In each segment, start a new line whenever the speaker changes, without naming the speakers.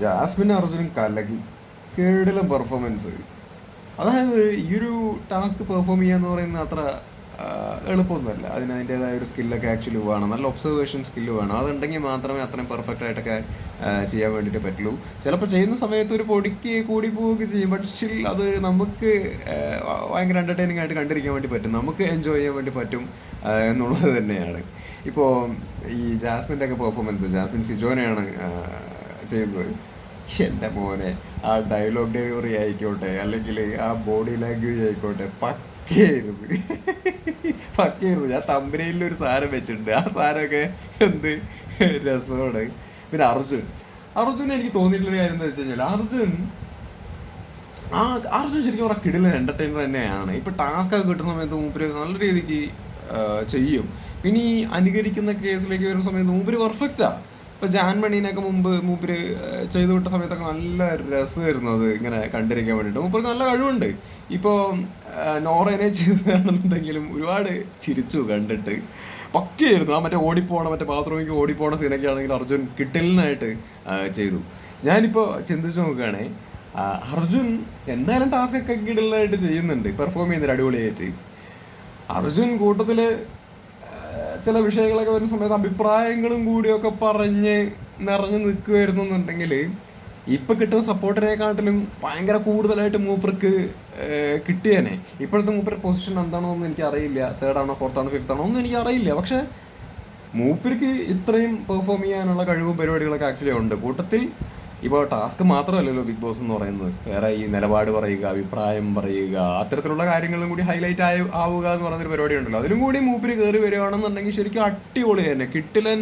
Jasmine അർജുനും കലകി കേടിലും performance അതായത് ഈ ഒരു ടാസ്ക് പെർഫോം ചെയ്യുക എന്ന് പറയുന്നത് അത്ര എളുപ്പമൊന്നുമല്ല. അതിന് അതിന്റെതായ ഒരു സ്കില്ലൊക്കെ ആക്ച്വലി വേണം. നല്ല ഒബ്സർവേഷൻ സ്കില്ല് വേണം. അതുണ്ടെങ്കിൽ മാത്രമേ അത്രയും പെർഫെക്റ്റ് ആയിട്ടൊക്കെ ചെയ്യാൻ വേണ്ടിയിട്ട് പറ്റുള്ളൂ. ചിലപ്പോൾ ചെയ്യുന്ന സമയത്ത് ഒരു പൊടിക്ക് കൂടി പോവുകയൊക്കെ ചെയ്യും. ബട്ട് സ്റ്റിൽ അത് നമുക്ക് ഭയങ്കര എന്റർടൈനിങ് ആയിട്ട് കണ്ടിരിക്കാൻ വേണ്ടി പറ്റും. നമുക്ക് എൻജോയ് ചെയ്യാൻ വേണ്ടി പറ്റും എന്നുള്ളത് തന്നെയാണ്. ഇപ്പോൾ ഈ ജാസ്മിന്റെ ഒക്കെ പെർഫോമൻസ് ജാസ്മിൻ സിജോനെയാണ് ചെയ്യുന്നത്. എന്റെ മോനെ ആ ഡയലോഗ് ഡെലിവറി ആയിക്കോട്ടെ അല്ലെങ്കിൽ ആ ബോഡി ലാംഗ്വേജ് ആയിക്കോട്ടെ പക്കയായിരുന്നു പക്കയായിരുന്നു ഞാൻ തമ്പനയിൽ ഒരു സാധനം വെച്ചിട്ടുണ്ട്. ആ സാധനമൊക്കെ എന്ത്? രസമാണ്. പിന്നെ അർജുൻ. അർജുൻ എനിക്ക് തോന്നിയിട്ടുള്ള കാര്യം എന്താ വെച്ച് കഴിഞ്ഞാൽ അർജുൻ ആ അർജുൻ ശരിക്കും പറഞ്ഞാൽ കിടിലൻ എന്റർടൈനർ തന്നെയാണ്. ഇപ്പം ടാസ്ക് ഒക്കെ കിട്ടുന്ന സമയത്ത് മൂപ്പര് നല്ല രീതിക്ക് ചെയ്യും. ഇനി അനുകരിക്കുന്ന കേസിലേക്ക് വരുന്ന സമയത്ത് മൂപ്പര് പെർഫെക്റ്റാ ഇപ്പൊ ജാൻമണീനൊക്കെ മുമ്പ് മൂപ്പര് ചെയ്തു വിട്ട സമയത്തൊക്കെ നല്ല രസമായിരുന്നു അത് ഇങ്ങനെ കണ്ടിരിക്കാൻ വേണ്ടിട്ട് മൂപ്പർക്ക് നല്ല കഴിവുണ്ട്. ഇപ്പോ ആ, നോറേനെ ചെയ്തതാണെന്നുണ്ടെങ്കിലും ഒരുപാട് ചിരിച്ചു കണ്ടിട്ട്. പക്കയായിരുന്നു. ആ മറ്റേ ഓടിപ്പോണ മറ്റേ ബാത്റൂമിലേക്ക് ഓടിപ്പോണ സീനൊക്കെ ആണെങ്കിൽ അർജുൻ കിട്ടലിനായിട്ട് ചെയ്തു. ഞാനിപ്പോ ചിന്തിച്ചു നോക്കുകയാണേ അർജുൻ എന്തായാലും ടാസ്ക് ഒക്കെ കിടലായിട്ട് ചെയ്യുന്നുണ്ട്. പെർഫോം ചെയ്യുന്നുണ്ട് അടിപൊളിയായിട്ട്. അർജുൻ കൂട്ടത്തിൽ ആ, ചില വിഷയങ്ങളൊക്കെ വരുന്ന സമയത്ത് അഭിപ്രായങ്ങളും കൂടിയൊക്കെ പറഞ്ഞ് നിറഞ്ഞു നിൽക്കുമായിരുന്നു എന്നുണ്ടെങ്കിൽ ഇപ്പൊ കിട്ടുന്ന സപ്പോർട്ടിനെക്കാട്ടിലും ഭയങ്കര കൂടുതലായിട്ട് മൂപ്പർക്ക് കിട്ടിയേനെ. ഇപ്പോഴത്തെ മൂപ്പരുടെ പൊസിഷൻ എന്താണെന്നൊന്നും എനിക്ക് അറിയില്ല. തേർഡ് ആണോ ഫോർത്ത് ആണോ ഫിഫ്ത്ത് ആണോ ഒന്നും എനിക്ക് അറിയില്ല. പക്ഷെ മൂപ്പർക്ക് ഇത്രയും പെർഫോം ചെയ്യാനുള്ള കഴിവും പരിപാടികളൊക്കെ ആക്ച്വലി ഉണ്ട്. കൂട്ടത്തിൽ ഇപ്പോൾ ടാസ്ക് മാത്രമല്ലല്ലോ ബിഗ് ബോസ് എന്ന് പറയുന്നത്. വേറെ ഈ നിലപാട് പറയുക അഭിപ്രായം പറയുക അത്തരത്തിലുള്ള കാര്യങ്ങളും കൂടി ഹൈലൈറ്റ് ആയി ആവുക എന്ന് പറയുന്നൊരു പരിപാടി ഉണ്ടല്ലോ അതിലും കൂടി മൂപ്പിന് കയറി വരികയാണെന്നുണ്ടെങ്കിൽ ശരിക്കും അടിപൊളി തന്നെ. കിട്ടിലൻ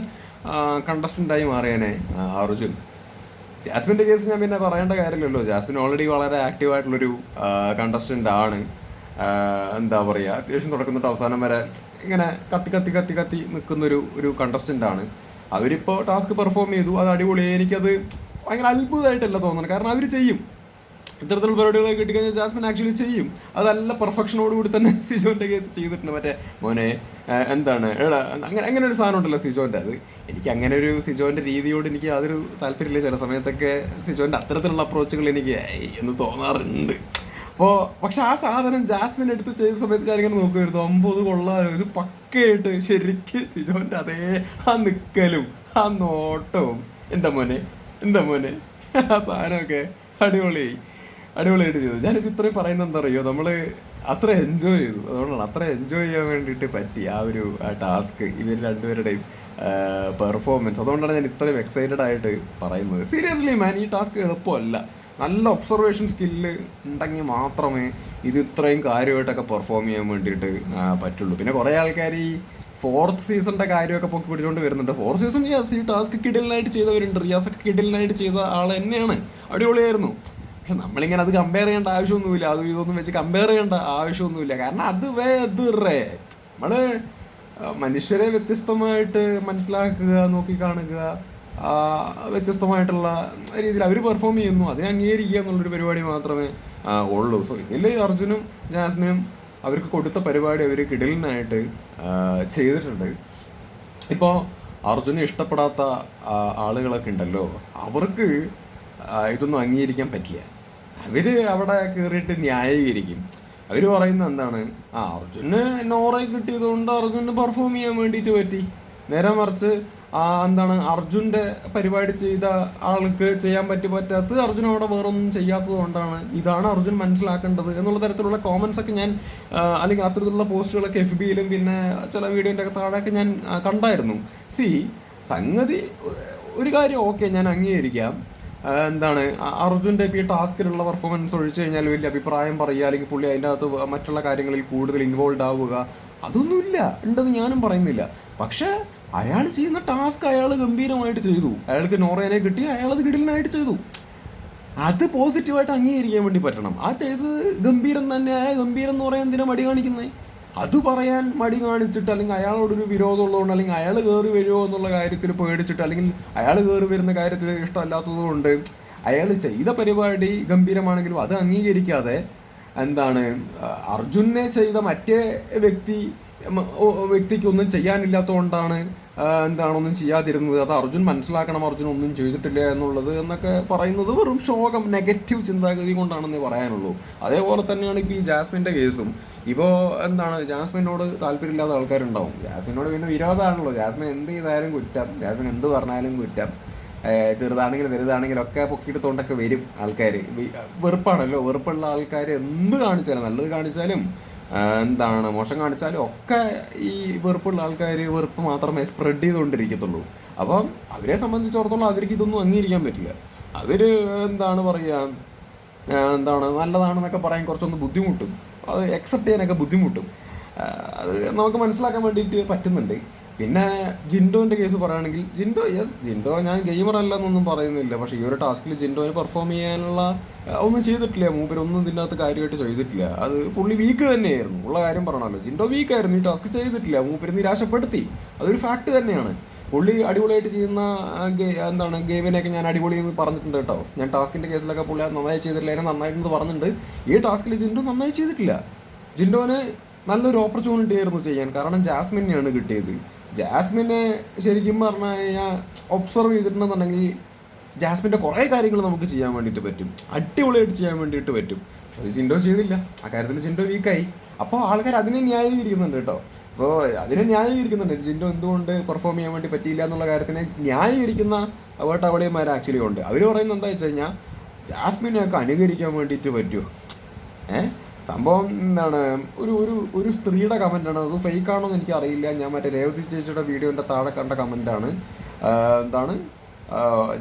കണ്ടസ്റ്റന്റായി മാറിയേനെ അർജുൻ. ജാസ്മിന്റെ കേസ് ഞാൻ പിന്നെ പറയേണ്ട കാര്യമില്ലല്ലോ. ജാസ്മിൻ ഓൾറെഡി വളരെ ആക്റ്റീവായിട്ടുള്ളൊരു കണ്ടസ്റ്റന്റ് ആണ്. എന്താ പറയുക അത്യാവശ്യം തുടക്കം തൊട്ട് അവസാനം വരെ ഇങ്ങനെ കത്തി കത്തി കത്തി കത്തി നിൽക്കുന്നൊരു ഒരു കണ്ടസ്റ്റന്റ് ആണ്. അവരിപ്പോൾ ടാസ്ക് പെർഫോം ചെയ്തു. അത് അടിപൊളി. എനിക്കത് ഭയങ്കര അത്ഭുതമായിട്ടല്ല തോന്നുന്നത്. കാരണം അവർ ചെയ്യും. ഇത്തരത്തിലുള്ള പരിപാടികളൊക്കെ കിട്ടിക്കഴിഞ്ഞാൽ ജാസ്മിൻ ആക്ച്വലി ചെയ്യും. അതല്ല പെർഫെക്ഷനോട് കൂടി തന്നെ സിജോന്റെ കേസ് ചെയ്തിട്ടുണ്ട്. മറ്റേ മോനെ എന്താണ് എടാ അങ്ങനെ അങ്ങനെ ഒരു സാധനം ഉണ്ടല്ലോ സിജോന്റെ. അത് എനിക്ക് അങ്ങനെ ഒരു സിജോന്റെ രീതിയോട് എനിക്ക് അതൊരു താല്പര്യമില്ല. ചില സമയത്തൊക്കെ സിജോന്റെ അത്തരത്തിലുള്ള അപ്രോച്ചുകൾ എനിക്ക് എന്ന് തോന്നാറുണ്ട്. അപ്പോൾ പക്ഷെ ആ സാധനം ജാസ്മിൻ എടുത്ത് ചെയ്ത സമയത്ത് ഇങ്ങനെ നോക്കുമായിരുന്നു ഒമ്പത് കൊള്ളാലോ ഇത് പക്കയായിട്ട് ശരിക്കും സിജോന്റെ അതേ ആ നിക്കലും ആ നോട്ടവും. എന്താ മോനെ? എന്താ മോനെ? ആ സാധനമൊക്കെ അടിപൊളി അടിപൊളിയായിട്ട് ചെയ്തു. ഞാനിപ്പോൾ ഇത്രയും പറയുന്നത് എന്താ അറിയോ നമ്മൾ അത്ര എൻജോയ് ചെയ്തു. അതുകൊണ്ടാണ് അത്ര എൻജോയ് ചെയ്യാൻ വേണ്ടിയിട്ട് പറ്റി ആ ഒരു ടാസ്ക് ഇവർ രണ്ടുപേരുടെയും പെർഫോമൻസ് അതുകൊണ്ടാണ് ഞാൻ ഇത്രയും എക്സൈറ്റഡ് ആയിട്ട് പറയുന്നത്. സീരിയസ്ലി മാൻ ഈ ടാസ്ക് എളുപ്പമല്ല. നല്ല ഒബ്സർവേഷൻ സ്കില്ല് ഉണ്ടെങ്കിൽ മാത്രമേ ഇത് ഇത്രയും കാര്യമായിട്ടൊക്കെ പെർഫോം ചെയ്യാൻ വേണ്ടിയിട്ട് പറ്റുള്ളൂ. പിന്നെ കുറേ ആൾക്കാർ ഈ ഫോർത്ത് സീസണിന്റെ കാര്യമൊക്കെ പൊക്കി പിടിച്ചുകൊണ്ട് വരുന്നുണ്ട്. ഫോർത്ത് സീസൺ യെസ് ഈ ടാസ്ക് കിഡിലിനായിട്ട് ചെയ്തവരുണ്ട്. റിയാസ് ഒക്കെ കിഡിലിനായിട്ട് ചെയ്ത ആൾ തന്നെയാണ്. അടിപൊളിയായിരുന്നു. പക്ഷെ നമ്മളിങ്ങനെ അത് കമ്പയർ ചെയ്യേണ്ട ആവശ്യമൊന്നുമില്ല. അതും ഇതൊന്നും വെച്ച് കമ്പയർ ചെയ്യേണ്ട ആവശ്യമൊന്നുമില്ല. കാരണം അത് വേറെ നമ്മൾ മനുഷ്യരെ വ്യത്യസ്തമായിട്ട് മനസ്സിലാക്കുക നോക്കി കാണുക വ്യത്യസ്തമായിട്ടുള്ള രീതിയിൽ അവർ പെർഫോം ചെയ്യുന്നു. അതിനെ അംഗീകരിക്കുക എന്നുള്ളൊരു പരിപാടി മാത്രമേ ഉള്ളൂ. സോ ഇതിൽ അർജുനും ജാസ്മിനും അവർക്ക് കൊടുത്ത പരിപാടി അവർ കിടലിനായിട്ട് ചെയ്തിട്ടുണ്ട്. ഇപ്പോൾ അർജുനെ ഇഷ്ടപ്പെടാത്ത ആളുകളൊക്കെ ഉണ്ടല്ലോ അവർക്ക് ഇതൊന്നും അംഗീകരിക്കാൻ പറ്റില്ല. അവർ അവിടെ കയറിയിട്ട് ന്യായീകരിക്കും. അവർ പറയുന്നത് എന്താണ്? ആ അർജുന് നോറെ കിട്ടിയതുകൊണ്ട് അർജുന് പെർഫോം ചെയ്യാൻ വേണ്ടിയിട്ട് പറ്റി. നേരെ മറിച്ച് എന്താണ് അർജുന്റെ പരിപാടി ചെയ്ത ആൾക്ക് ചെയ്യാൻ പറ്റി പറ്റാത്തത് അർജുൻ അവിടെ വേറൊന്നും ചെയ്യാത്തത് കൊണ്ടാണ്. ഇതാണ് അർജുൻ മനസ്സിലാക്കേണ്ടത് എന്നുള്ള തരത്തിലുള്ള കോമൻസ് ഒക്കെ ഞാൻ അല്ലെങ്കിൽ അത്തരത്തിലുള്ള പോസ്റ്റുകളൊക്കെ എഫ് ബിയിലും പിന്നെ ചില വീഡിയോന്റെ ഒക്കെ താഴെയൊക്കെ ഞാൻ കണ്ടായിരുന്നു. സി സംഗതി ഒരു കാര്യം ഓക്കെ ഞാൻ അംഗീകരിക്കാം. എന്താണ് അർജുന്റെ ഇപ്പോൾ ഈ ടാസ്കിലുള്ള പെർഫോമൻസ് ഒഴിച്ചു കഴിഞ്ഞാൽ വലിയ അഭിപ്രായം പറയുക അല്ലെങ്കിൽ പുള്ളി അതിന്റെ അകത്ത് മറ്റുള്ള കാര്യങ്ങളിൽ കൂടുതൽ ഇൻവോൾവ് ആവുക അതൊന്നുമില്ല. ഉണ്ടെന്ന് ഞാനും പറയുന്നില്ല. പക്ഷേ അയാൾ ചെയ്യുന്ന ടാസ്ക് അയാൾ ഗംഭീരമായിട്ട് ചെയ്തു. അയാൾക്ക് നോറേനെ കിട്ടി അയാൾ അത് കിടിലിനായിട്ട് ചെയ്തു. അത് പോസിറ്റീവായിട്ട് അംഗീകരിക്കാൻ വേണ്ടി പറ്റണം. ആ ചെയ്തത് ഗംഭീരം തന്നെ ആ ഗംഭീരം എന്ന് പറയാൻ എന്തിനാ മടി കാണിക്കുന്നത് അത് പറയാൻ മടി കാണിച്ചിട്ട് അല്ലെങ്കിൽ അയാളോടൊരു വിരോധം ഉള്ളതുകൊണ്ട് അല്ലെങ്കിൽ അയാൾ കയറി വരുമോ എന്നുള്ള കാര്യത്തിൽ പേടിച്ചിട്ട് അല്ലെങ്കിൽ അയാൾ കയറി വരുന്ന കാര്യത്തിൽ ഇഷ്ടമല്ലാത്തതുകൊണ്ട് അയാൾ ചെയ്ത പരിപാടി ഗംഭീരമാണെങ്കിലും അത് അംഗീകരിക്കാതെ എന്താണ് അർജുനെ ചെയ്ത മറ്റേ വ്യക്തി വ്യക്തിക്കൊന്നും ചെയ്യാനില്ലാത്തതുകൊണ്ടാണ് എന്താണൊന്നും ചെയ്യാതിരുന്നത്. അത് അർജുൻ മനസ്സിലാക്കണം അർജുൻ ഒന്നും ചെയ്തിട്ടില്ല എന്നുള്ളത് എന്നൊക്കെ പറയുന്നത് വെറും ശോകം നെഗറ്റീവ് ചിന്താഗതി കൊണ്ടാണെന്നേ പറയാനുള്ളൂ. അതേപോലെ തന്നെയാണ് ഇപ്പോൾ ഈ ജാസ്മിന്റെ കേസും. ഇപ്പോൾ എന്താണ് ജാസ്മിനോട് താല്പര്യമില്ലാത്ത ആൾക്കാരുണ്ടാവും. ജാസ്മിനോട് പിന്നെ വിരോധമാണല്ലോ. ജാസ്മിൻ എന്ത് ചെയ്താലും കുറ്റം. ജാസ്മിൻ എന്ത് പറഞ്ഞാലും കുറ്റം. ചെറുതാണെങ്കിലും വലുതാണെങ്കിലും ഒക്കെ പൊക്കിയിട്ട് തൊണ്ടൊക്കെ വരും ആൾക്കാർ വെറുപ്പാണല്ലോ. വെറുപ്പുള്ള ആൾക്കാർ എന്ത് കാണിച്ചാലും നല്ലത് കാണിച്ചാലും എന്താണ് മോശം കാണിച്ചാലും ഒക്കെ ഈ വെറുപ്പുള്ള ആൾക്കാർ വെറുപ്പ് മാത്രമേ സ്പ്രെഡ് ചെയ്തുകൊണ്ടിരിക്കത്തുള്ളൂ. അപ്പം അവരെ സംബന്ധിച്ചിടത്തോളം അവർക്ക് ഇതൊന്നും അംഗീകരിക്കാൻ പറ്റില്ല. അവർ എന്താണ് പറയുക എന്താണ് നല്ലതാണെന്നൊക്കെ പറയാൻ കുറച്ചൊന്ന് ബുദ്ധിമുട്ടും. അത് അക്സെപ്റ്റ് ചെയ്യാനൊക്കെ ബുദ്ധിമുട്ടും. അത് നമുക്ക് മനസ്സിലാക്കാൻ വേണ്ടിയിട്ട് പറ്റുന്നുണ്ട്. പിന്നെ ജിൻഡോന്റെ കേസ് പറയുകയാണെങ്കിൽ ജിൻഡോ യെസ് ജിൻഡോ ഞാൻ ഗെയിമർ അല്ലെന്നൊന്നും പറയുന്നില്ല. പക്ഷേ ഈ ഒരു ടാസ്കിൽ ജിൻഡോന് പെർഫോം ചെയ്യാനുള്ള ഒന്നും ചെയ്തിട്ടില്ല. മൂപ്പരൊന്നും ഇതിന്റെ അകത്ത് കാര്യമായിട്ട് ചെയ്തിട്ടില്ല. അത് പുള്ളി വീക്ക് തന്നെയായിരുന്നു. ഉള്ള കാര്യം പറയണമല്ലോ ജിൻഡോ വീക്കായിരുന്നു ഈ ടാസ്ക് ചെയ്തിട്ടില്ല. മൂപ്പര് നിരാശപ്പെടുത്തി. അതൊരു ഫാക്ട് തന്നെയാണ്. പുള്ളി അടിപൊളിയായിട്ട് ചെയ്യുന്ന എന്താണ് ഗെയിമിനെയൊക്കെ ഞാൻ അടിപൊളി എന്ന് പറഞ്ഞിട്ടുണ്ട് കേട്ടോ. ഞാൻ ടാസ്കിന്റെ കേസിലൊക്കെ പുള്ളി നന്നായി ചെയ്തിട്ടില്ല. അതിനെ നന്നായിട്ടെന്ന് പറഞ്ഞിട്ടുണ്ട്. ഈ ടാസ്കിൽ ജിൻഡോ നന്നായി ചെയ്തിട്ടില്ല. ജിൻഡോന് നല്ലൊരു ഓപ്പർച്യൂണിറ്റി ആയിരുന്നു ചെയ്യാൻ. കാരണം ജാസ്മിനെയാണ് കിട്ടിയത്. ജാസ്മിനെ ശരിക്കും പറഞ്ഞു കഴിഞ്ഞാൽ ഒബ്സർവ് ചെയ്തിട്ടുണ്ടെന്നുണ്ടെങ്കിൽ ജാസ്മിന്റെ കുറേ കാര്യങ്ങൾ നമുക്ക് ചെയ്യാൻ വേണ്ടിയിട്ട് പറ്റും. അടിപൊളിയായിട്ട് ചെയ്യാൻ വേണ്ടിയിട്ട് പറ്റും. പക്ഷെ അത് ചിൻഡോ ചെയ്തില്ല ആ കാര്യത്തിൽ ചിൻഡോ വീക്കായി അപ്പോൾ ആൾക്കാർ അതിനെ ന്യായീകരിക്കുന്നുണ്ട് കേട്ടോ. അപ്പോൾ അതിനെ ന്യായീകരിക്കുന്നുണ്ട്. ജിൻഡോ എന്തുകൊണ്ട് പെർഫോം ചെയ്യാൻ വേണ്ടി പറ്റിയില്ല എന്നുള്ള കാര്യത്തിനെ ന്യായീകരിക്കുന്ന വേട്ടവളിയന്മാർ ആക്ച്വലി ഉണ്ട്. അവർ പറയുന്നത് എന്താ വെച്ച് കഴിഞ്ഞാൽ ജാസ്മിനെയൊക്കെ അനുകരിക്കാൻ വേണ്ടിയിട്ട് പറ്റുമോ ഏഹ് സംഭവം എന്താണ്? ഒരു ഒരു ഒരു സ്ത്രീയുടെ കമന്റാണ് അത് ഫേക്ക് ആണോ എന്ന് എനിക്ക് അറിയില്ല ഞാൻ മറ്റേ രേവതി ചേച്ചിയുടെ വീഡിയോന്റെ താഴെ കണ്ട കമന്റാണ് എന്താണ്?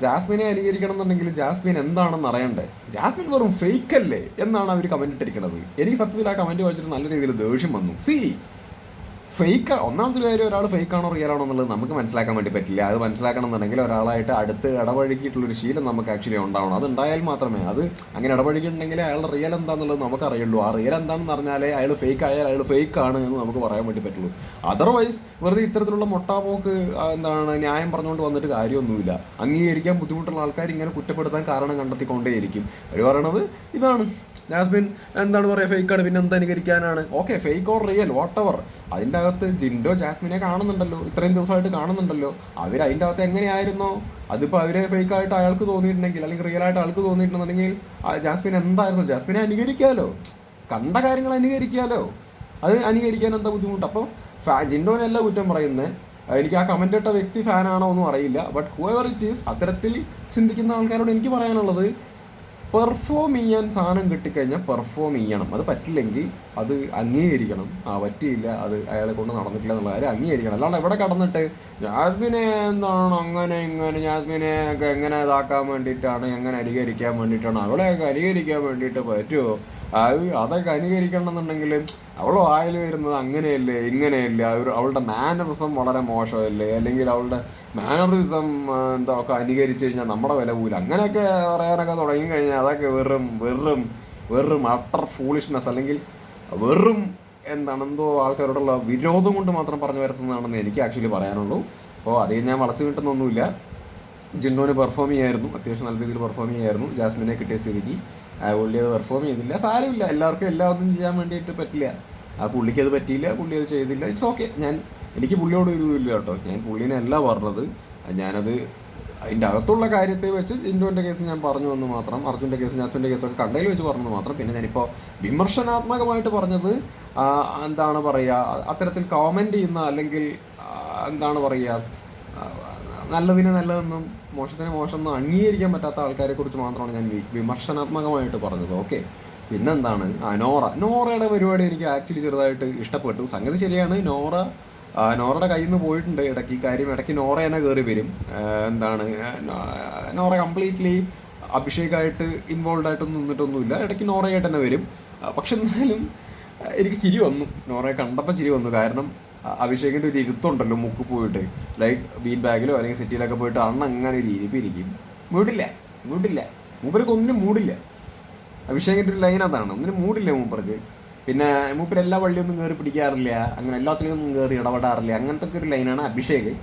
ജാസ്മിനെ അനുകരിക്കണം എന്നുണ്ടെങ്കിൽ ജാസ്മിൻ എന്താണെന്ന് അറിയണ്ടേ? ജാസ്മിൻ വെറും ഫേക്ക് അല്ലേ? എന്നാണ് അവർ കമന്റ് ഇട്ടിരിക്കുന്നത്. എനിക്ക് സത്യത്തിൽ ആ കമന്റ് വായിച്ചിട്ട് നല്ല രീതിയിൽ ദേഷ്യം വന്നു. സി ഫേക്ക് ഒന്നാമത്തെ ഒരു കാര്യം ഒരാൾ ഫേക്ക് ആണോ റിയൽ ആണോ എന്നുള്ളത് നമുക്ക് മനസ്സിലാക്കാൻ വേണ്ടി പറ്റില്ല. അത് മനസ്സിലാക്കണം എന്നുണ്ടെങ്കിൽ ഒരാളായിട്ട് അടുത്ത് ഇടപഴകിയിട്ടുള്ളൊരു ശീലം നമുക്ക് ആക്ച്വലി ഉണ്ടാവണം. അത് ഉണ്ടായാൽ മാത്രമേ അത് അങ്ങനെ ഇടപഴകിയിട്ടുണ്ടെങ്കിൽ അയാളുടെ റിയൽ എന്താണെന്നുള്ളത് നമുക്ക് അറിയുള്ളൂ. ആ റിയൽ എന്താണെന്ന് അറിഞ്ഞാലേ അയാൾ ഫേക്ക് ആയാൽ അയാൾ ഫേക്ക് ആണ് എന്ന് നമുക്ക് പറയാൻ വേണ്ടി പറ്റുള്ളൂ. അതർവൈസ് വെറുതെ ഇത്തരത്തിലുള്ള മൊട്ടാപോക്ക് എന്താണ് ന്യായം പറഞ്ഞുകൊണ്ട് വന്നിട്ട് കാര്യമൊന്നുമില്ല. അംഗീകരിക്കാൻ ബുദ്ധിമുട്ടുള്ള ആൾക്കാർ ഇങ്ങനെ കുറ്റപ്പെടുത്താൻ കാരണം കണ്ടെത്തിക്കൊണ്ടേയിരിക്കും. അവർ പറയണത് ഇതാണ്. ജാസ്മിൻ എന്താണ് പറയുക ഫേക്കാണ് പിന്നെ എന്ത് അനുകരിക്കാനാണ്? Okay fake or real whatever അതിന്റെ അകത്ത് ജിൻഡോ ജാസ്മിനെ കാണുന്നുണ്ടല്ലോ ഇത്രയും ദിവസമായിട്ട് കാണുന്നുണ്ടല്ലോ. അവർ അതിന്റെ അകത്ത് എങ്ങനെയായിരുന്നോ? അതിപ്പോൾ അവരെ ഫേക്കായിട്ട് അയാൾക്ക് തോന്നിയിട്ടുണ്ടെങ്കിൽ അല്ലെങ്കിൽ റിയൽ ആയിട്ട് ആൾക്ക് തോന്നിയിട്ടുണ്ടെന്നുണ്ടെങ്കിൽ ജാസ്മിൻ എന്തായിരുന്നു? ജാസ്മിനെ അനുകരിക്കാമല്ലോ കണ്ട കാര്യങ്ങൾ അനുകരിക്കാമല്ലോ അത് അനുകരിക്കാൻ എന്താ ബുദ്ധിമുട്ട്? അപ്പോൾ ഫാ ജിൻഡോനല്ല കുറ്റം പറയുന്നത് എനിക്ക് ആ കമന്റ് ഇട്ട വ്യക്തി ഫാനാണോ ഒന്നും അറിയില്ല. ബട്ട് ഹുവർ ഇറ്റ് ഈസ് അത്തരത്തിൽ ചിന്തിക്കുന്ന ആൾക്കാരോട് എനിക്ക് പറയാനുള്ളത് പെർഫോം ചെയ്യാൻ സാധനം കിട്ടിക്കഴിഞ്ഞാൽ പെർഫോം ചെയ്യണം. അത് പറ്റില്ലെങ്കിൽ അത് അംഗീകരിക്കണം. ആ പറ്റിയില്ല അത് അയാളെ കൊണ്ട് നടന്നിട്ടില്ല എന്നുള്ള കാര്യം അംഗീകരിക്കണം. അല്ലാണ്ട് എവിടെ കടന്നിട്ട് ജാസ്മിനെ എന്താണ് അങ്ങനെ ഇങ്ങനെ ജാസ്മിനെ ഒക്കെ എങ്ങനെ ഇതാക്കാൻ വേണ്ടിയിട്ടാണ് എങ്ങനെ അനുകരിക്കാൻ വേണ്ടിയിട്ടാണ് അവളെയൊക്കെ അനുകരിക്കാൻ വേണ്ടിയിട്ട് പറ്റുമോ? അത് അതൊക്കെ അനുകരിക്കണം എന്നുണ്ടെങ്കിൽ അവൾ വായിൽ വരുന്നത് അങ്ങനെയല്ലേ ഇങ്ങനെയല്ലേ? അവർ അവളുടെ മാനറിസം വളരെ മോശമല്ലേ? അല്ലെങ്കിൽ അവളുടെ മാനറിസം എന്താ ഒക്കെ അനുകരിച്ച് കഴിഞ്ഞാൽ നമ്മുടെ വില പോലും അങ്ങനെയൊക്കെ പറയാനൊക്കെ തുടങ്ങി കഴിഞ്ഞാൽ അതൊക്കെ വെറും വെറും വെറും അട്ടർ ഫൂളിഷ്നെസ് അല്ലെങ്കിൽ വെറും എന്താണ് എന്തോ ആൾക്കാരോടുള്ള വിരോധം കൊണ്ട് മാത്രം പറഞ്ഞു വരുത്തുന്നതാണെന്ന് എനിക്ക് ആക്ച്വലി പറയാനുള്ളൂ. അപ്പോൾ അത് ഞാൻ വളച്ചു കിട്ടുന്നൊന്നുമില്ല. ജിന്നോന് പെർഫോം ചെയ്യായിരുന്നു. അത്യാവശ്യം നല്ല രീതിയിൽ പെർഫോം ചെയ്യായിരുന്നു. ജാസ്മിനെ കിട്ടിയ സ്ഥിതിക്ക്. ആ പുള്ളി അത് പെർഫോം ചെയ്തില്ല. സാരമില്ല. എല്ലാവർക്കും എല്ലാവർക്കും ചെയ്യാൻ വേണ്ടിയിട്ട് പറ്റില്ല. ആ പുള്ളിക്ക് അത് പറ്റിയില്ല. പുള്ളി അത് ചെയ്തില്ല. ഇറ്റ്സ് ഓക്കെ ഞാൻ എനിക്ക് പുള്ളിയോട് ഒരു ഇല്ല കേട്ടോ. ഞാൻ പുള്ളിനെ അല്ല പറഞ്ഞത്. ഞാനത് അതിന്റെ അകത്തുള്ള കാര്യത്തെ വെച്ച് ജിൻഡോന്റെ കേസ് ഞാൻ പറഞ്ഞു എന്ന് മാത്രം അർജുന്റെ കേസ് ജാസ്മിന്റെ കേസൊക്കെ കണ്ടതിൽ വെച്ച് പറഞ്ഞത് മാത്രം. പിന്നെ ഞാനിപ്പോൾ വിമർശനാത്മകമായിട്ട് പറഞ്ഞത് എന്താണ് പറയുക അത്തരത്തിൽ കോമന്റ് ചെയ്യുന്ന അല്ലെങ്കിൽ എന്താണ് പറയുക നല്ലതിനെ നല്ലതെന്നും മോശത്തിന് മോശം എന്ന് അംഗീകരിക്കാൻ പറ്റാത്ത ആൾക്കാരെ കുറിച്ച് മാത്രമാണ് ഞാൻ വിമർശനാത്മകമായിട്ട് പറഞ്ഞത് ഓക്കെ പിന്നെന്താണ്? ആ നോറ. നോറയുടെ പരിപാടി എനിക്ക് ആക്ച്വലി ചെറുതായിട്ട് ഇഷ്ടപ്പെട്ടു. സംഗതി ശരിയാണ് നോറ നോറയുടെ കയ്യിൽ നിന്ന് പോയിട്ടുണ്ട്. ഇടയ്ക്ക് കാര്യം ഇടയ്ക്ക് നോറ തന്നെ കയറി വരും. എന്താണ് നോറ കംപ്ലീറ്റ്ലി അഭിഷേകായിട്ട് ഇൻവോൾവ് ആയിട്ടൊന്നും നിന്നിട്ടൊന്നുമില്ല. ഇടയ്ക്ക് നോറയായിട്ട് തന്നെ വരും. പക്ഷെ എന്നാലും എനിക്ക് ചിരി വന്നു. നോറയെ കണ്ടപ്പോൾ ചിരി വന്നു. കാരണം അഭിഷേകിന്റെ ഒരു ഇരുത്തുണ്ടല്ലോ മുക്ക് പോയിട്ട്. ലൈക്ക് ബീൻ ബാഗിലോ അല്ലെങ്കിൽ സിറ്റിയിലൊക്കെ പോയിട്ട് അണ്ണ അങ്ങനെ ഒരു ഇരിപ്പിരിക്കും മൂടില്ല. മൂടില്ല. മൂപ്പർക്ക് ഒന്നിനും മൂടില്ല. അഭിഷേകിന്റെ ഒരു ലൈൻ അതാണ്. ഒന്നിനും മൂടില്ല മൂപ്പർക്ക്. പിന്നെ മൂപ്പര് എല്ലാ വള്ളിയൊന്നും കയറി പിടിക്കാറില്ല. അങ്ങനെ എല്ലാത്തിനും ഒന്നും കയറി ഇടപെടാറില്ല. അങ്ങനത്തെ ഒക്കെ ഒരു ലൈനാണ് അഭിഷേക്.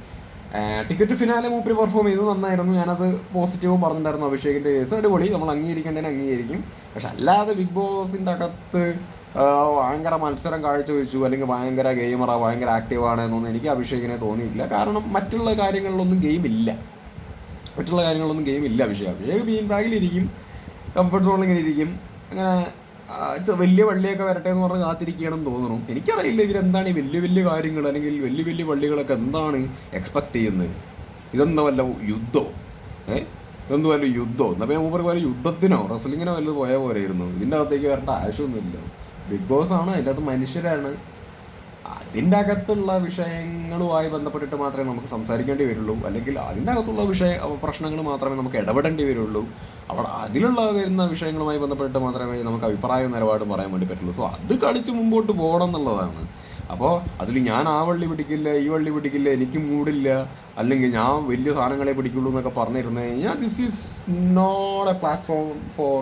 ടിക്കറ്റ് ഫിനാലെ മൂപ്പര് പെർഫോം ചെയ്തു. നന്നായിരുന്നു. ഞാനത് പോസിറ്റീവും പറഞ്ഞിട്ടുണ്ടായിരുന്നു അഭിഷേകിന്റെ കേസ് അടിപൊളി. നമ്മൾ അംഗീകരിക്കേണ്ടതിന് അംഗീകരിക്കും. പക്ഷെ അല്ലാതെ ബിഗ് ബോസിന്റെ അകത്ത് ഭയങ്കര മത്സരം കാഴ്ചവെച്ചു. അല്ലെങ്കിൽ ഭയങ്കര ഗെയിമറാ ഭയങ്കര ആക്റ്റീവാണ് എന്നൊന്നും എനിക്ക് അഭിഷേകിനെ തോന്നിയിട്ടില്ല. കാരണം മറ്റുള്ള കാര്യങ്ങളിലൊന്നും ഗെയിം ഇല്ല. മറ്റുള്ള കാര്യങ്ങളിലൊന്നും ഗെയിം ഇല്ല അഭിഷേക്. അഭിഷേക് ബീൻ ബാഗിലിരിക്കും കംഫർട്ട് സോണിൽ ഇങ്ങനെ ഇരിക്കും. അങ്ങനെ വലിയ വള്ളിയൊക്കെ വരട്ടെ എന്ന് പറഞ്ഞ് കാത്തിരിക്കുകയാണെന്ന് തോന്നുന്നു. എനിക്കറിയില്ല ഇവരെന്താണ് ഈ വലിയ വലിയ കാര്യങ്ങൾ അല്ലെങ്കിൽ വലിയ വലിയ പള്ളികളൊക്കെ എന്താണ് എക്സ്പെക്ട് ചെയ്യുന്നത്. ഇതെന്താ വല്ല യുദ്ധോ? ഏ? ഇതെന്ത് വല്ല യുദ്ധോ? എന്നാൽ പിന്നെ മൂപ്പർക്ക് വല്ല യുദ്ധത്തിനോ റെസ്ലിങ്ങിനോ വല്ലത് പോയ പോലെയായിരുന്നു ഇതിന്റെ അകത്തേക്ക് വരേണ്ട ആവശ്യമൊന്നുമില്ല. ബിഗ് ബോസ് ആണ് അതിന്റെ അകത്ത് മനുഷ്യരാണ്. അതിന്റെ അകത്തുള്ള വിഷയങ്ങളുമായി ബന്ധപ്പെട്ടിട്ട് മാത്രമേ നമുക്ക് സംസാരിക്കേണ്ടി വരുള്ളൂ. അല്ലെങ്കിൽ അതിന്റെ അകത്തുള്ള വിഷയ പ്രശ്നങ്ങൾ മാത്രമേ നമുക്ക് ഇടപെടേണ്ടി വരുള്ളൂ. അവിടെ അതിലുള്ള വരുന്ന വിഷയങ്ങളുമായി ബന്ധപ്പെട്ടിട്ട് മാത്രമേ നമുക്ക് അഭിപ്രായവും നിലപാടും പറയാൻ വേണ്ടി പറ്റുള്ളൂ. സോ അത് കളിച്ച് മുമ്പോട്ട് പോകണം എന്നുള്ളതാണ്. അപ്പോൾ അതിൽ ഞാൻ ആ വള്ളി പിടിക്കില്ല ഈ വള്ളി പിടിക്കില്ല എനിക്ക് മൂടില്ല അല്ലെങ്കിൽ ഞാൻ വലിയ സാധനങ്ങളെ പിടിക്കുള്ളൂ എന്നൊക്കെ പറഞ്ഞിരുന്നു കഴിഞ്ഞാൽ this is not a platform for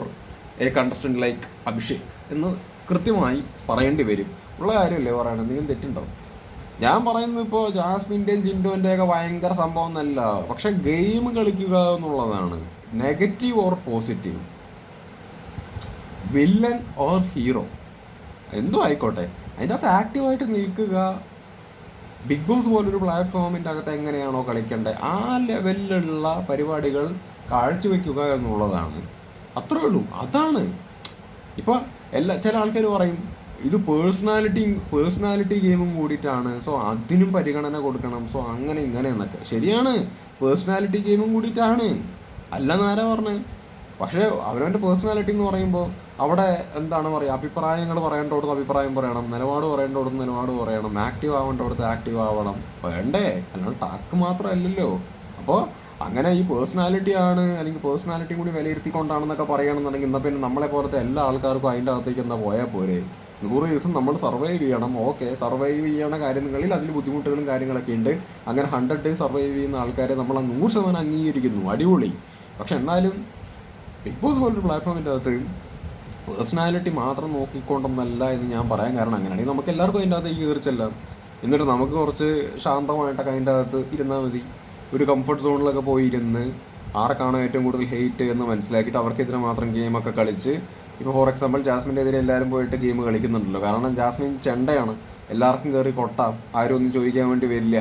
a contestant like Abhishek എന്ന് കൃത്യമായി പറയേണ്ടി വരും. ഉള്ള കാര്യമല്ലേ പറയണം എന്തെങ്കിലും തെറ്റുണ്ടോ? ഞാൻ പറയുന്നത് ഇപ്പോൾ ജാസ്മിന്റെയും ജിൻഡോന്റെ ഒക്കെ ഭയങ്കര സംഭവം എന്നല്ല. പക്ഷെ ഗെയിം കളിക്കുക എന്നുള്ളതാണ്. Negative or positive villain or hero എന്തോ ആയിക്കോട്ടെ. അതിന്റെ അകത്ത് ആക്റ്റീവായിട്ട് നിൽക്കുക. ബിഗ് ബോസ് പോലൊരു പ്ലാറ്റ്ഫോമിന്റെ അകത്ത് എങ്ങനെയാണോ കളിക്കേണ്ടത് ആ ലെവലിലുള്ള പരിപാടികൾ കാഴ്ചവെക്കുക എന്നുള്ളതാണ്. അത്രേ ഉള്ളൂ. അതാണ്. ഇപ്പോൾ എല്ലാ ചില ആൾക്കാർ പറയും ഇത് പേഴ്സണാലിറ്റി പേഴ്സണാലിറ്റി ഗെയിമും കൂടിയിട്ടാണ്. സോ അതിനും പരിഗണന കൊടുക്കണം. സോ അങ്ങനെ ഇങ്ങനെ എന്നൊക്കെ ശരിയാണ് പേഴ്സണാലിറ്റി ഗെയിമും കൂടിയിട്ടാണ്. അല്ല നേരെ പറഞ്ഞത് പക്ഷേ അവനവന്റെ പേഴ്സണാലിറ്റി എന്ന് പറയുമ്പോൾ അവിടെ എന്താണ് പറയുക അഭിപ്രായങ്ങൾ പറയേണ്ടടുത്ത് അഭിപ്രായം പറയണം. നിലപാട് പറയേണ്ടടുത്ത് നിലപാട് പറയണം. ആക്റ്റീവ് ആവേണ്ടടുത്ത് ആക്റ്റീവ് ആവണം. വേണ്ടേ. അല്ലാണ്ട് ടാസ്ക് മാത്രമല്ലല്ലോ. അപ്പോൾ അങ്ങനെ ഈ പേഴ്സണാലിറ്റി ആണ് അല്ലെങ്കിൽ പേഴ്സണാലിറ്റി കൂടി വിലയിരുത്തിക്കൊണ്ടാണെന്നൊക്കെ പറയണമെന്നുണ്ടെങ്കിൽ എന്നാൽ പിന്നെ നമ്മളെ പോലത്തെ എല്ലാ ആൾക്കാർക്കും അതിന്റെ അകത്തേക്ക് എന്താ പോയാൽ പോരെ. നൂറ് ദിവസം നമ്മൾ സർവൈവ് ചെയ്യണം. ഓക്കെ സർവൈവ് ചെയ്യണ കാര്യങ്ങളിൽ അതിൽ ബുദ്ധിമുട്ടുകളും കാര്യങ്ങളൊക്കെ ഉണ്ട്. അങ്ങനെ ഹൺഡ്രഡ് ഡേയ്സ് സർവൈവ് ചെയ്യുന്ന ആൾക്കാരെ നമ്മൾ ആ നൂറ് ശതമാനം അംഗീകരിക്കുന്നു. അടിപൊളി. പക്ഷെ എന്നാലും ബിഗ് ബോസ് പോലൊരു പ്ലാറ്റ്ഫോമിന്റെ അകത്ത് പേഴ്സണാലിറ്റി മാത്രം നോക്കിക്കൊണ്ടൊന്നല്ല എന്ന് ഞാൻ പറയാൻ കാരണം അങ്ങനെയാണെങ്കിൽ നമുക്ക് എല്ലാവർക്കും അതിന്റെ അകത്തേക്ക് കയറി എന്നിട്ട് നമുക്ക് കുറച്ച് ശാന്തമായിട്ടൊക്കെ അതിന്റെ അകത്ത് ഇരുന്നാൽ മതി. ഒരു കംഫർട്ട് സോണിലൊക്കെ പോയി ഇരുന്ന് ആർക്കാണോ ഏറ്റവും കൂടുതൽ ഹെയ്റ്റ് എന്ന് മനസ്സിലാക്കിയിട്ട് അവർക്കെതിരെ മാത്രം ഗെയിമൊക്കെ കളിച്ച് ഇപ്പോൾ ഫോർ എക്സാമ്പിൾ ജാസ്മിന്റെ എതിരെ എല്ലാവരും പോയിട്ട് ഗെയിം കളിക്കുന്നുണ്ടല്ലോ. കാരണം ജാസ്മിൻ ചെണ്ടയാണ്. എല്ലാവർക്കും കയറി കൊട്ടാം. ആരും ഒന്നും ചോദിക്കാൻ വേണ്ടി വരില്ല.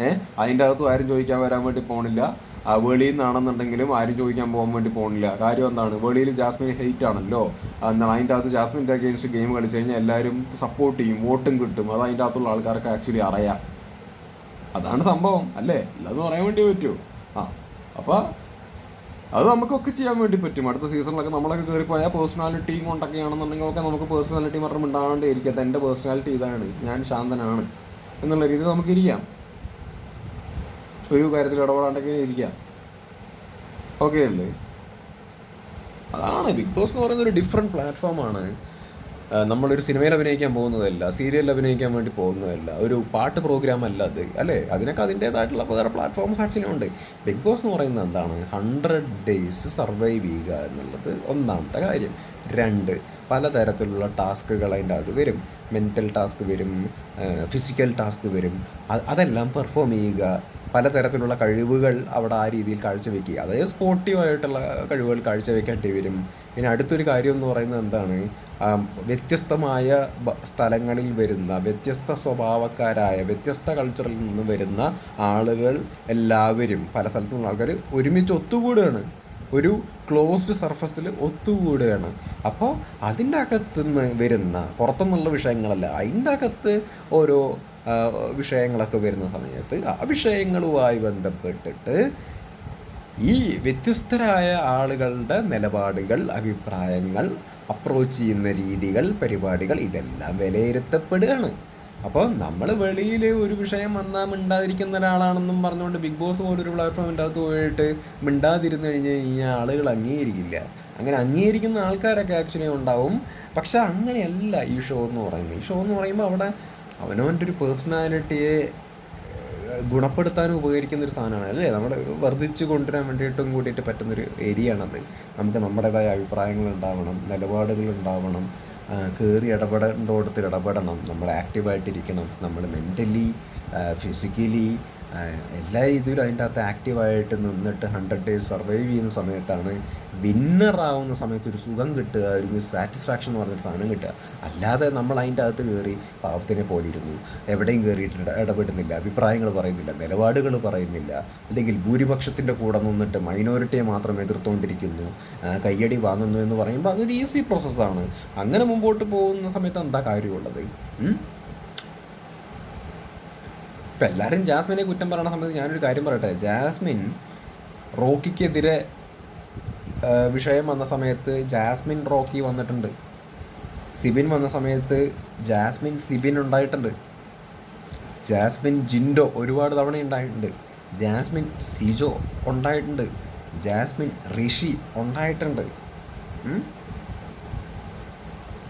ഏഹ് അതിന്റെ അകത്തും ആരും ചോദിക്കാൻ വരാൻ വേണ്ടി പോണില്ല. വെളിയിൽ നിന്നാണെന്നുണ്ടെങ്കിലും ആരും ചോദിക്കാൻ പോകാൻ വേണ്ടി പോണില്ല. കാര്യം എന്താണ്? വെളിയിൽ ജാസ്മിൻ ഹെയ്റ്റ് ആണല്ലോ. എന്താണ്? അതിന്റെ അകത്ത് ജാസ്മിന്റെ അഗേൻസ്റ്റ് ഗെയിം കളിച്ച് കഴിഞ്ഞാൽ എല്ലാവരും സപ്പോർട്ട് ചെയ്യും വോട്ടും കിട്ടും. അത് അതിന്റെ അകത്തുള്ള ആൾക്കാർക്ക് ആക്ച്വലി അറിയാം. അതാണ് സംഭവം അല്ലേ? അല്ലാതെ പറയാൻ വേണ്ടി പറ്റുമോ ആ അപ്പോൾ അത് നമുക്കൊക്കെ ചെയ്യാൻ വേണ്ടി പറ്റും. അടുത്ത സീസണിലൊക്കെ നമ്മളൊക്കെ കയറിപ്പോയാൽ പേഴ്സണാലിറ്റിയും കൊണ്ടൊക്കെ ആണെന്നുണ്ടെങ്കിൽ ഒക്കെ നമുക്ക് പേഴ്സണാലിറ്റി പറഞ്ഞ് മിണ്ടാണ്ട് ഇരിക്കാത്ത എന്റെ പേഴ്സണാലിറ്റി ഇതാണ്. ഞാൻ ശാന്തനാണ് എന്നുള്ള രീതി നമുക്കിരിക്കാം ഒരു കാര്യത്തിൽ ഇടപെടാണ്ടൊക്കെ ഇരിക്കാം. ഓക്കെ അല്ലേ? അതാണ് ബിഗ് ബോസ് എന്ന് പറയുന്നത് ഒരു ഡിഫറെന്റ് പ്ലാറ്റ്ഫോമാണ് നമ്മളൊരു സിനിമയിൽ അഭിനയിക്കാൻ പോകുന്നതല്ല സീരിയലിൽ അഭിനയിക്കാൻ വേണ്ടി പോകുന്നതല്ല ഒരു പാട്ട് പ്രോഗ്രാം അല്ല അത് അല്ലേ? അതിനൊക്കെ അതിന്റേതായിട്ടുള്ള വേറെ പ്ലാറ്റ്ഫോംസ് ആക്ച്വലി ഉണ്ട്. ബിഗ് ബോസ് എന്ന് പറയുന്നത് എന്താണ്? ഹൺഡ്രഡ് ഡേയ്സ് സർവൈവ് ചെയ്യുക എന്നുള്ളത് ഒന്നാമത്തെ കാര്യം. രണ്ട് പലതരത്തിലുള്ള ടാസ്കുകൾ അതിന്റെ അത് വരും. മെന്റൽ ടാസ്ക് വരും ഫിസിക്കൽ ടാസ്ക് വരും. അതെല്ലാം പെർഫോം ചെയ്യുക പലതരത്തിലുള്ള കഴിവുകൾ അവിടെ ആ രീതിയിൽ കാഴ്ചവെക്കുക. അതായത് സ്പോർട്ടീവായിട്ടുള്ള കഴിവുകൾ കാഴ്ചവെക്കേണ്ടി വരും. പിന്നെ അടുത്തൊരു കാര്യം എന്ന് പറയുന്നത് എന്താണ്? വ്യത്യസ്തമായ സ്ഥലങ്ങളിൽ വരുന്ന വ്യത്യസ്ത സ്വഭാവക്കാരായ വ്യത്യസ്ത കൾച്ചറിൽ നിന്ന് വരുന്ന ആളുകൾ എല്ലാവരും പല സ്ഥലത്തുനിന്നുള്ള ആൾക്കാർ ഒരുമിച്ച് ഒത്തുകൂടുകയാണ്. ഒരു ക്ലോസ്ഡ് സർഫസിൽ ഒത്തുകൂടുകയാണ്. അപ്പോൾ അതിന്റെ അകത്തുനിന്ന് വരുന്ന പുറത്തുനിന്നുള്ള വിഷയങ്ങളല്ല അതിന്റെ അകത്ത് ഓരോ വിഷയങ്ങളൊക്കെ വരുന്ന സമയത്ത് ആ വിഷയങ്ങളുമായി ബന്ധപ്പെട്ടിട്ട് ഈ വ്യത്യസ്തരായ ആളുകളുടെ നിലപാടുകൾ അഭിപ്രായങ്ങൾ അപ്രോച്ച് ചെയ്യുന്ന രീതികൾ പരിപാടികൾ ഇതെല്ലാം വിലയിരുത്തപ്പെടുകയാണ്. അപ്പോൾ നമ്മൾ വെളിയിൽ ഒരു വിഷയം വന്നാൽ മിണ്ടാതിരിക്കുന്ന ഒരാളാണെന്നും പറഞ്ഞുകൊണ്ട് ബിഗ് ബോസ് പോലൊരു പ്ലാറ്റ്ഫോമിന്റെ അകത്ത് പോയിട്ട് മിണ്ടാതിരുന്ന് കഴിഞ്ഞ് കഴിഞ്ഞാൽ ആളുകൾ അംഗീകരിക്കില്ല. അങ്ങനെ അംഗീകരിക്കുന്ന ആൾക്കാരൊക്കെ ആക്ച്വലി ഉണ്ടാവും. പക്ഷെ അങ്ങനെയല്ല ഈ ഷോ എന്ന് പറയുന്നത്. ഈ ഷോ എന്ന് പറയുമ്പോൾ അവിടെ അവനവന്റെ ഒരു പേഴ്സണാലിറ്റിയെ ഗുണപ്പെടുത്താനും ഉപകരിക്കുന്ന ഒരു സാധനമാണ്. അല്ലേ? നമ്മൾ വർദ്ധിച്ചു കൊണ്ടുവരാൻ വേണ്ടിയിട്ടും കൂടിയിട്ട് പറ്റുന്നൊരു ഏരിയ ആണത് നമുക്ക് നമ്മുടേതായ അഭിപ്രായങ്ങൾ ഉണ്ടാവണം നിലപാടുകൾ ഉണ്ടാവണം കയറി ഇടപെടേണ്ടോടത്ത് ഇടപെടണം നമ്മൾ ആക്റ്റീവായിട്ടിരിക്കണം നമ്മൾ മെന്റലി ഫിസിക്കലി
എല്ലാ രീതിയിലും അതിന്റെ അകത്ത് ആക്റ്റീവായിട്ട് നിന്നിട്ട് ഹൺഡ്രഡ് ഡേയ്സ് സർവൈവ് ചെയ്യുന്ന സമയത്താണ് വിന്നർ ആവുന്ന സമയത്ത് ഒരു സുഖം കിട്ടുക ഒരു സാറ്റിസ്ഫാക്ഷൻ എന്ന് പറഞ്ഞൊരു സാധനം കിട്ടുക. അല്ലാതെ നമ്മൾ അതിന്റെ അകത്ത് കയറി പാവത്തിനെ പോലെ ഇരുന്നു. എവിടെയും കയറിയിട്ട് ഇടപെടുന്നില്ല അഭിപ്രായങ്ങൾ പറയുന്നില്ല നിലപാടുകൾ പറയുന്നില്ല. അല്ലെങ്കിൽ ഭൂരിപക്ഷത്തിന്റെ കൂടെ നിന്നിട്ട് മൈനോറിറ്റിയെ മാത്രം എതിർത്തുകൊണ്ടിരിക്കുന്നു. കയ്യടി വാങ്ങുന്നു എന്ന് പറയുമ്പോൾ അതൊരു ഈസി പ്രോസസ്സാണ് അങ്ങനെ മുമ്പോട്ട് പോകുന്ന സമയത്ത് എന്താ കാര്യമുള്ളത്? ഇപ്പം എല്ലാവരും ജാസ്മിനെ കുറ്റം പറയുന്ന സമയത്ത് ഞാനൊരു കാര്യം പറയട്ടെ? ജാസ്മിൻ റോക്കിക്കെതിരെ വിഷയം വന്ന സമയത്ത് ജാസ്മിൻ റോക്കി വന്നിട്ടുണ്ട്. സിബിൻ വന്ന സമയത്ത് ജാസ്മിൻ സിബിൻ ഉണ്ടായിട്ടുണ്ട്. ജാസ്മിൻ ജിൻഡോ ഒരുപാട് തവണ ഉണ്ടായിട്ടുണ്ട്. ജാസ്മിൻ സിജോ ഉണ്ടായിട്ടുണ്ട്. ജാസ്മിൻ ഋഷി ഉണ്ടായിട്ടുണ്ട്?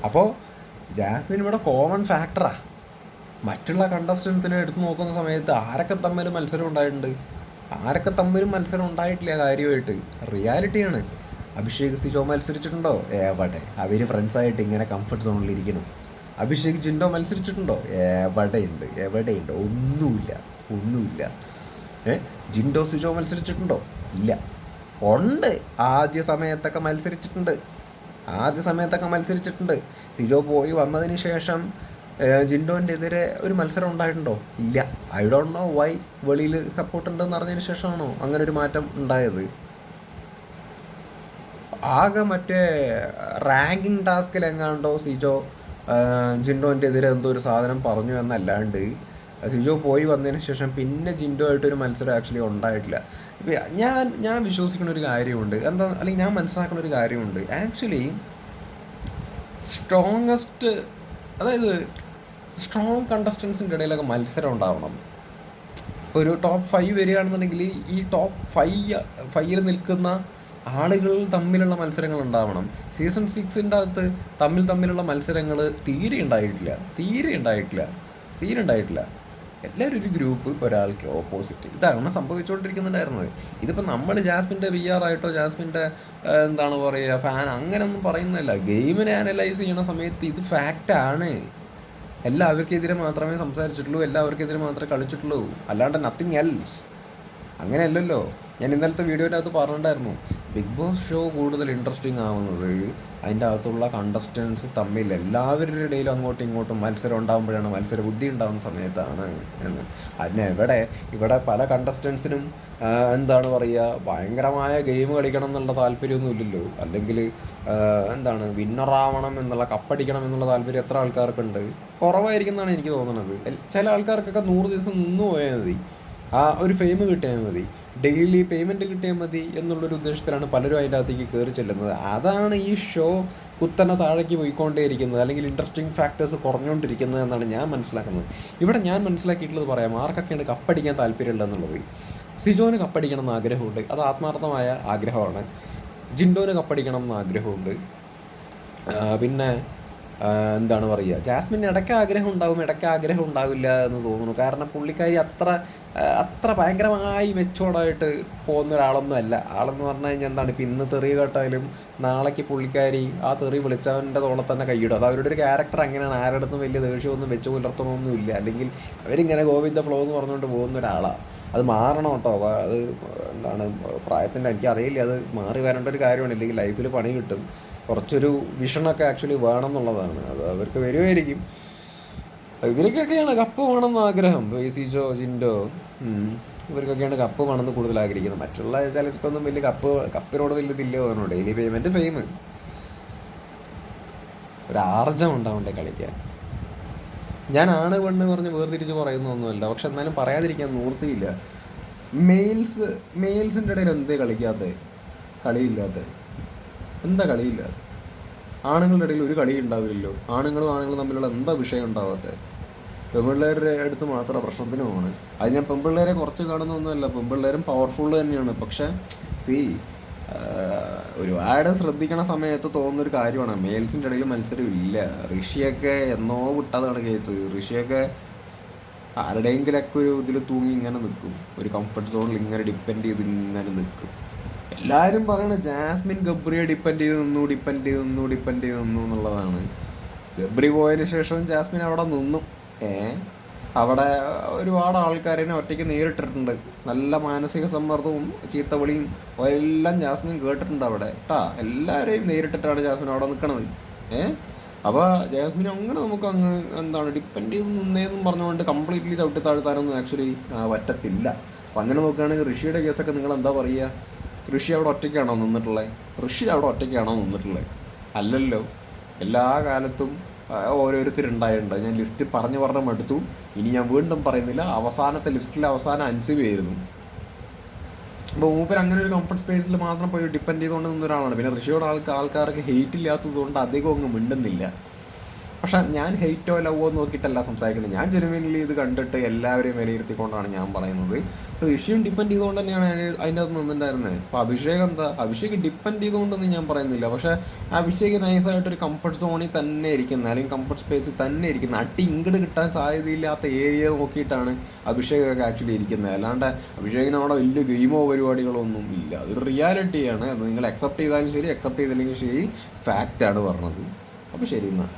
അപ്പോൾ ജാസ്മിൻ ഇവിടെ കോമൺ ഫാക്ടറാ മറ്റുള്ള കണ്ടസ്റ്റൻസിനെ എടുത്തു നോക്കുന്ന സമയത്ത് ആരൊക്കെ തമ്മിൽ മത്സരം ഉണ്ടായിട്ടുണ്ട്? ആരൊക്കെ തമ്മിൽ മത്സരം ഉണ്ടായിട്ടില്ല കാര്യമായിട്ട്? റിയാലിറ്റിയാണ് അഭിഷേക് സിജോ മത്സരിച്ചിട്ടുണ്ടോ? ഏവടെ അവർ ഫ്രണ്ട്സായിട്ട് ഇങ്ങനെ കംഫർട്ട് സോണിൽ ഇരിക്കണം അഭിഷേക് ജിൻഡോ മത്സരിച്ചിട്ടുണ്ടോ? എവിടെയുണ്ട്? എവിടെയുണ്ട്? ഒന്നുമില്ല. ഒന്നുമില്ല. ഏ? ജിൻഡോ സിജോ മത്സരിച്ചിട്ടുണ്ടോ? ഇല്ല. ഉണ്ട്. ആദ്യ സമയത്തൊക്കെ മത്സരിച്ചിട്ടുണ്ട്. ആദ്യ സമയത്തൊക്കെ മത്സരിച്ചിട്ടുണ്ട്. സിജോ പോയി വന്നതിന് ശേഷം ഏഹ്, ജിൻഡോന്റെ എതിരെ ഒരു മത്സരം ഉണ്ടായിട്ടുണ്ടോ? ഇല്ല. ഐ ഡോണ്ട് നോ വൈ വെളിയിൽ സപ്പോർട്ട് ഉണ്ടെന്ന് അറിഞ്ഞതിന് ശേഷമാണോ അങ്ങനെ ഒരു മാറ്റം ഉണ്ടായത്? ആകെ മറ്റേ റാങ്കിങ് ടാസ്കിൽ എങ്ങാണ്ടോ സിജോ ജിൻഡോന്റെ എതിരെ എന്തോ ഒരു സാധനം പറഞ്ഞു എന്നല്ലാണ്ട് സിജോ പോയി വന്നതിന് ശേഷം പിന്നെ ജിൻഡോ ആയിട്ടൊരു മത്സരം ആക്ച്വലി ഉണ്ടായിട്ടില്ല. ഞാൻ ഞാൻ വിശ്വസിക്കുന്ന ഒരു കാര്യമുണ്ട്. എന്താ അല്ലെങ്കിൽ ഞാൻ മനസ്സിലാക്കുന്ന ഒരു കാര്യമുണ്ട്. ആക്ച്വലി സ്ട്രോങ്ങസ്റ്റ് അതായത് സ്ട്രോങ് കണ്ടസ്റ്റൻസിന്റെ ഇടയിലൊക്കെ മത്സരം ഉണ്ടാവണം. ഒരു ടോപ്പ് ഫൈവ് വരികയാണെന്നുണ്ടെങ്കിൽ ഈ ടോപ്പ് ഫൈവ് ഫൈവിൽ നിൽക്കുന്ന ആളുകൾ തമ്മിലുള്ള മത്സരങ്ങൾ ഉണ്ടാവണം. സീസൺ സിക്സിന്റെ അകത്ത് തമ്മിൽ തമ്മിലുള്ള മത്സരങ്ങൾ തീരെ ഉണ്ടായിട്ടില്ല. തീരെ ഉണ്ടായിട്ടില്ല. തീരെ ഉണ്ടായിട്ടില്ല. എല്ലാവരും ഒരു ഗ്രൂപ്പ് ഒരാൾക്ക് ഓപ്പോസിറ്റ് ഇതാണ് സംഭവിച്ചുകൊണ്ടിരിക്കുന്നുണ്ടായിരുന്നത്. ഇതിപ്പോൾ നമ്മൾ ജാസ്മിന്റെ വി ആർ ആയിട്ടോ ജാസ്മിന്റെ എന്താണ് പറയുക ഫാൻ അങ്ങനെയൊന്നും പറയുന്നില്ല ഗെയിമിനെ അനലൈസ് ചെയ്യണ സമയത്ത് ഇത് ഫാക്റ്റാണ് എല്ലാവർക്കെതിരെ മാത്രമേ സംസാരിച്ചിട്ടുള്ളൂ എല്ലാവർക്കെതിരെ മാത്രമേ കളിച്ചിട്ടുള്ളൂ. അല്ലാണ്ട് നത്തിങ് എൽസ് അങ്ങനെയല്ലല്ലോ. ഞാൻ ഇന്നലത്തെ വീഡിയോന്റെ അകത്ത് പറഞ്ഞിട്ടുണ്ടായിരുന്നു. ബിഗ് ബോസ് ഷോ കൂടുതൽ ഇൻട്രസ്റ്റിംഗ് ആവുന്നത് അതിന്റെ അകത്തുള്ള കണ്ടസ്റ്റൻസ് തമ്മിൽ എല്ലാവരുടെ ഇടയിലും അങ്ങോട്ടും ഇങ്ങോട്ടും മത്സരം ഉണ്ടാകുമ്പോഴാണ് മത്സര ബുദ്ധി ഉണ്ടാകുന്ന സമയത്താണ് എന്ന്. അതിന് എവിടെ ഇവിടെ പല കണ്ടസ്റ്റൻസിനും എന്താണ് പറയുക ഭയങ്കരമായ ഗെയിം കളിക്കണം എന്നുള്ള താല്പര്യമൊന്നും ഇല്ലല്ലോ. അല്ലെങ്കിൽ എന്താണ് വിന്നറാവണം എന്നുള്ള കപ്പടിക്കണം എന്നുള്ള താല്പര്യം എത്ര ആൾക്കാർക്കുണ്ട്? കുറവായിരിക്കുന്നതാണ് എനിക്ക് തോന്നുന്നത്. ചില ആൾക്കാർക്കൊക്കെ നൂറ് ദിവസം നിന്ന് പോയാൽ മതി. ആ ഒരു ഫെയിം കിട്ടിയാൽ മതി. ഡെയിലി പേയ്മെന്റ് കിട്ടിയാൽ മതി എന്നുള്ളൊരു ഉദ്ദേശത്തിലാണ് പലരും അതിന്റെ അകത്തേക്ക് കയറി ചെല്ലുന്നത്. അതാണ് ഈ ഷോ കുത്തനെ താഴേക്ക് പോയിക്കൊണ്ടേയിരിക്കുന്നത് അല്ലെങ്കിൽ ഇൻട്രസ്റ്റിംഗ് ഫാക്ടേഴ്സ് കുറഞ്ഞുകൊണ്ടിരിക്കുന്നത് എന്നാണ് ഞാൻ മനസ്സിലാക്കുന്നത്. ഇവിടെ ഞാൻ മനസ്സിലാക്കിയിട്ടുള്ളത് പറയാം ആർക്കൊക്കെയാണ് കപ്പടിക്കാൻ താല്പര്യമുള്ളതെന്നുള്ളത് സിജോന് കപ്പടിക്കണം എന്ന് ആഗ്രഹമുണ്ട്. അത് ആത്മാർത്ഥമായ ആഗ്രഹമാണ്. ജിൻഡോന് കപ്പടിക്കണം എന്ന് ആഗ്രഹമുണ്ട്. പിന്നെ എന്താണ് പറയുക? ജാസ്മിന് ഇടയ്ക്ക് ആഗ്രഹം ഉണ്ടാവും ഇടയ്ക്ക് ആഗ്രഹം ഉണ്ടാവില്ല എന്ന് തോന്നുന്നു. കാരണം പുള്ളിക്കാരി അത്ര അത്ര ഭയങ്കരമായി മെച്ചോടായിട്ട് പോകുന്ന ഒരാളൊന്നും അല്ല. ആളെന്ന് പറഞ്ഞു കഴിഞ്ഞാൽ എന്താണ് ഇപ്പം ഇന്ന് തെറി കേട്ടാലും നാളേക്ക് പുള്ളിക്കാരി ആ തെറി വിളിച്ചവന്റെ തോളെ തന്നെ കൈയിടും. അത് അവരുടെ ഒരു ക്യാരക്ടർ അങ്ങനെയാണ്. ആരുടെ വലിയ ദേഷ്യമൊന്നും വെച്ച് പുലർത്തണമൊന്നും ഇല്ല. അല്ലെങ്കിൽ അവരിങ്ങനെ ഗോവിന്ദ ഫ്ലോ എന്ന് പറഞ്ഞുകൊണ്ട് പോകുന്ന ഒരാളാണ് അത് മാറണം കേട്ടോ. അത് എന്താണ് പ്രായത്തിന്റെ എനിക്ക് അറിയില്ല. അത് മാറി വരേണ്ട ഒരു കാര്യമാണ്. ഇല്ലെങ്കിൽ ലൈഫിൽ പണി കിട്ടും. കുറച്ചൊരു വിഷണൊക്കെ ആക്ച്വലി വേണം എന്നുള്ളതാണ് അത് അവർക്ക് വരുമായിരിക്കും ഇവർക്കൊക്കെയാണ് കപ്പ് വേണമെന്ന് ആഗ്രഹം. സിജോ ജിൻഡോ. ഇവർക്കൊക്കെയാണ് കപ്പ് വേണമെന്ന് കൂടുതൽ ആഗ്രഹിക്കുന്നത്. മറ്റുള്ള ചിലർക്കൊന്നും വലിയ കപ്പ് കപ്പിനോട് വലിയ തോന്നുന്നു. ഡെയിലി പേയ്മെന്റ് ഫെയിം ഒരു ആർജം ഉണ്ടാവണ്ടേ കളിക്കാൻ. ഞാൻ ആണ് പെണ്ണ് പറഞ്ഞ് വേർതിരിച്ച് പറയുന്നൊന്നുമല്ല പക്ഷെ എന്നാലും പറയാതിരിക്കാൻ നിവൃത്തിയില്ല. മെയിൽസ് മെയിൽസിന്റെ ഇടയിൽ എന്ത് കളിക്കാത്ത? കളിയില്ലാത്ത. എന്താ കളിയില്ലാത്ത ആണുങ്ങളുടെ ഇടയിൽ ഒരു കളി ഉണ്ടാവില്ലല്ലോ. ആണുങ്ങളും ആണുങ്ങളും തമ്മിലുള്ള എന്താ വിഷയം ഉണ്ടാവാത്ത? പെൺപിള്ളേരുടെ അടുത്ത് മാത്രം പ്രശ്നത്തിനുമാണ് അത് ഞാൻ പെൺപിള്ളേരെ കുറച്ച് കാണുന്നൊന്നുമല്ല പെൺപിള്ളേരും പവർഫുൾ തന്നെയാണ്. പക്ഷെ സി ഒരുപാട് ശ്രദ്ധിക്കണ സമയത്ത് തോന്നുന്നൊരു കാര്യമാണ്. മെയിൽസിന്റെ ഇടയിൽ മത്സരം ഇല്ല. ഋഷിയൊക്കെ എന്നോ വിട്ടതാണ് കേസ് ഋഷിയൊക്കെ ആരുടെയെങ്കിലൊക്കെ ഒരു ഇതിൽ തൂങ്ങി ഇങ്ങനെ നിൽക്കും. ഒരു കംഫർട്ട് സോണിൽ ഇങ്ങനെ ഡിപ്പെൻഡ് ചെയ്ത് ഇങ്ങനെ നിൽക്കും. എല്ലാവരും പറയണ ജാസ്മിൻ ഗബ്രിയെ ഡിപ്പെൻഡ് ചെയ്ത് നിന്നു ഡിപ്പെൻഡ് ചെയ്ത് നിന്നു ഡിപ്പെൻഡ് ചെയ്ത് നിന്നു എന്നുള്ളതാണ്. ഗബ്രി പോയതിന് ശേഷം ജാസ്മിൻ അവിടെ നിന്നു. ഏ?
അവിടെ ഒരുപാട് ആൾക്കാരെ ഒറ്റയ്ക്ക് നേരിട്ടിട്ടുണ്ട്. നല്ല മാനസിക സമ്മർദ്ദവും ചീത്തവിളിയും എല്ലാം ജാസ്മിൻ കേട്ടിട്ടുണ്ട് അവിടെ. കേട്ടാ എല്ലാവരെയും നേരിട്ടിട്ടാണ് ജാസ്മിൻ അവിടെ നിൽക്കണത് ഏ? അപ്പോൾ ജാസ്മിൻ അങ്ങനെ നമുക്ക് അങ്ങ് എന്താണ് ഡിപ്പെൻഡ് ചെയ്ത് നിന്നേന്നും പറഞ്ഞുകൊണ്ട് കംപ്ലീറ്റ്ലി ചവിട്ടി താഴ്ത്താനൊന്നും ആക്ച്വലി പറ്റത്തില്ല. അപ്പം അങ്ങനെ നോക്കുകയാണെങ്കിൽ ഋഷിയുടെ കേസൊക്കെ നിങ്ങൾ എന്താ പറയുക? ഋഷി അവിടെ ഒറ്റയ്ക്കാണോ നിന്നിട്ടുള്ളത് ഋഷി അവിടെ ഒറ്റയ്ക്കാണോ നിന്നിട്ടുള്ളത് അല്ലല്ലോ. എല്ലാ കാലത്തും ഓരോരുത്തരുണ്ടായിട്ടുണ്ട് ഞാൻ ലിസ്റ്റ് പറഞ്ഞു പറഞ്ഞ മടുത്തു ഇനി ഞാൻ വീണ്ടും പറയുന്നില്ല. അവസാനത്തെ ലിസ്റ്റിൽ അവസാനം അഞ്ച് പേരുന്നു അപ്പോൾ മൂപ്പർ അങ്ങനെ ഒരു കംഫർട്ട് സ്പേസിൽ മാത്രം പോയി ഡിപ്പെൻഡ് ചെയ്തുകൊണ്ട് നിന്ന ഒരാളാണ് പിന്നെ ഋഷിയോട് ആൾക്ക് ആൾക്കാർക്ക് ഹെയ്റ്റ് ഇല്ലാത്തത് കൊണ്ട് അധികം അങ്ങ് മിണ്ടുന്നില്ല. പക്ഷെ ഞാൻ ഹെയ്റ്റോ ലവോ നോക്കിയിട്ടല്ല സംസാരിക്കുന്നത്. ഞാൻ ജെനുവിൻലി ഇത് കണ്ടിട്ട് എല്ലാവരെയും വിലയിരുത്തിക്കൊണ്ടാണ് ഞാൻ പറയുന്നത്. ഋഷിയും ഡിപ്പെൻഡ് ചെയ്തുകൊണ്ട് തന്നെയാണ് ഞാൻ അതിന്റെ അകത്ത് നിന്നിട്ടുണ്ടായിരുന്നത് അപ്പോൾ അഭിഷേക് എന്താ? അഭിഷേക് ഡിപ്പെൻഡ് ചെയ്തുകൊണ്ടൊന്നും ഞാൻ പറയുന്നില്ല. പക്ഷെ അഭിഷേക് നൈസായിട്ടൊരു കംഫർട്ട് സോണിൽ തന്നെ ഇരിക്കുന്ന അല്ലെങ്കിൽ കംഫർട്ട് സ്പേസിൽ തന്നെ ഇരിക്കുന്ന. അട്ടി ഇങ്ങോട്ട് കിട്ടാൻ സാധ്യതയില്ലാത്ത ഏരിയ നോക്കിയിട്ടാണ് അഭിഷേകൊക്കെ ആക്ച്വലി ഇരിക്കുന്നത് അല്ലാണ്ട് അഭിഷേകിന് അവിടെ വലിയ ഗെയിമോ പരിപാടികളോ ഒന്നും ഇല്ല. അതൊരു റിയാലിറ്റിയാണ് അത് നിങ്ങൾ അക്സെപ്റ്റ് ചെയ്താലും ശരി അക്സെപ്റ്റ് ചെയ്തില്ലെങ്കിൽ ശരി. ഫാക്റ്റാണ് പറഞ്ഞത്. അപ്പോൾ ശരി എന്നാൽ